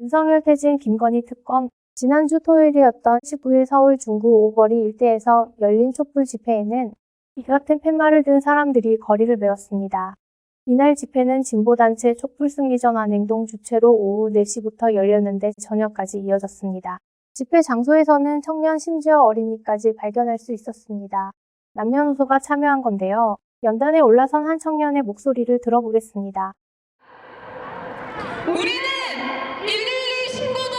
윤석열 퇴진 김건희 특검 지난주 토요일이었던 19일 서울 중구 오거리 일대에서 열린 촛불 집회에는 이 같은 팻말을 든 사람들이 거리를 메웠습니다. 이날 집회는 진보단체 촛불 승리 전환 행동 주최로 오후 4시부터 열렸는데 저녁까지 이어졌습니다. 집회 장소에서는 청년 심지어 어린이까지 발견할 수 있었습니다. 남녀노소가 참여한 건데요. 연단에 올라선 한 청년의 목소리를 들어보겠습니다. 우리는 112 신고도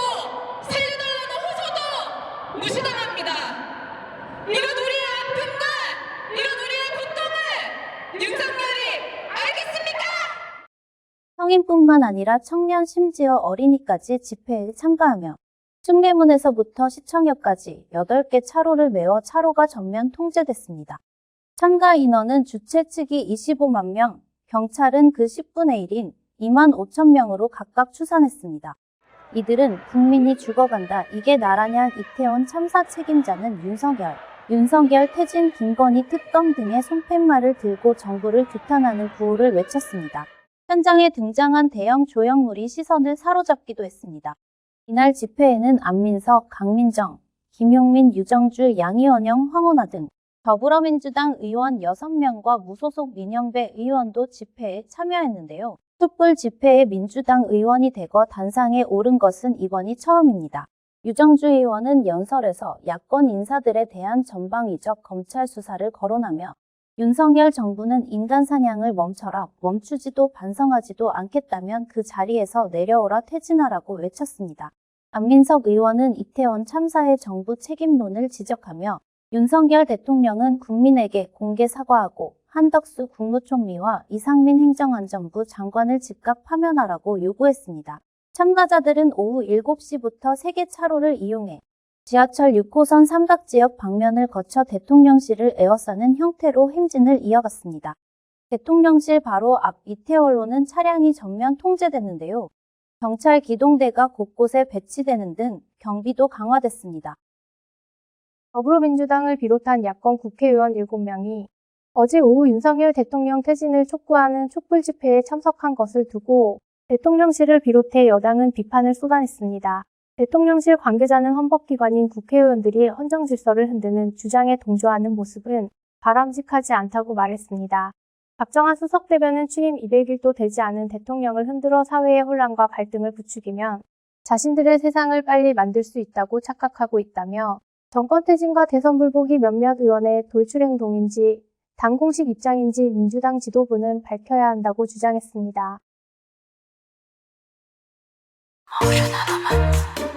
살려달라는 호소도 무시당합니다. 이런 우리의 아픔과 이런 우리의 고통을 윤석열이 알겠습니까? 성인뿐만 아니라 청년 심지어 어린이까지 집회에 참가하며 숭례문에서부터 시청역까지 8개 차로를 메워 차로가 전면 통제됐습니다. 참가 인원은 주최 측이 25만 명, 경찰은 그 10분의 1인 2만 5천 명으로 각각 추산했습니다. 이들은 국민이 죽어간다 이게 나라냐 이태원 참사 책임자는 윤석열, 윤석열 퇴진 김건희 특검 등의 손팻말을 들고 정부를 규탄하는 구호를 외쳤습니다. 현장에 등장한 대형 조형물이 시선을 사로잡기도 했습니다. 이날 집회에는 안민석, 강민정, 김용민, 유정주, 양희원영, 황혼아 등 더불어민주당 의원 6명과 무소속 민영배 의원도 집회에 참여했는데요. 촛불 집회에 민주당 의원이 대거 단상에 오른 것은 이번이 처음입니다. 유정주 의원은 연설에서 야권 인사들에 대한 전방위적 검찰 수사를 거론하며 윤석열 정부는 인간 사냥을 멈춰라, 멈추지도 반성하지도 않겠다면 그 자리에서 내려오라 퇴진하라고 외쳤습니다. 안민석 의원은 이태원 참사의 정부 책임론을 지적하며 윤석열 대통령은 국민에게 공개 사과하고 한덕수 국무총리와 이상민 행정안전부 장관을 즉각 파면하라고 요구했습니다. 참가자들은 오후 7시부터 세개 차로를 이용해 지하철 6호선 삼각지역 방면을 거쳐 대통령실을 에워싸는 형태로 행진을 이어갔습니다. 대통령실 바로 앞 이태원로는 차량이 전면 통제됐는데요. 경찰 기동대가 곳곳에 배치되는 등 경비도 강화됐습니다. 더불어민주당을 비롯한 야권 국회의원 7명이 어제 오후 윤석열 대통령 퇴진을 촉구하는 촛불 집회에 참석한 것을 두고 대통령실을 비롯해 여당은 비판을 쏟아냈습니다. 대통령실 관계자는 헌법기관인 국회의원들이 헌정 질서를 흔드는 주장에 동조하는 모습은 바람직하지 않다고 말했습니다. 박정환 수석 대변은 취임 200일도 되지 않은 대통령을 흔들어 사회의 혼란과 갈등을 부추기면 자신들의 세상을 빨리 만들 수 있다고 착각하고 있다며 정권 퇴진과 대선 불복이 몇몇 의원의 돌출 행동인지 당 공식 입장인지 민주당 지도부는 밝혀야 한다고 주장했습니다. 我着，男的们。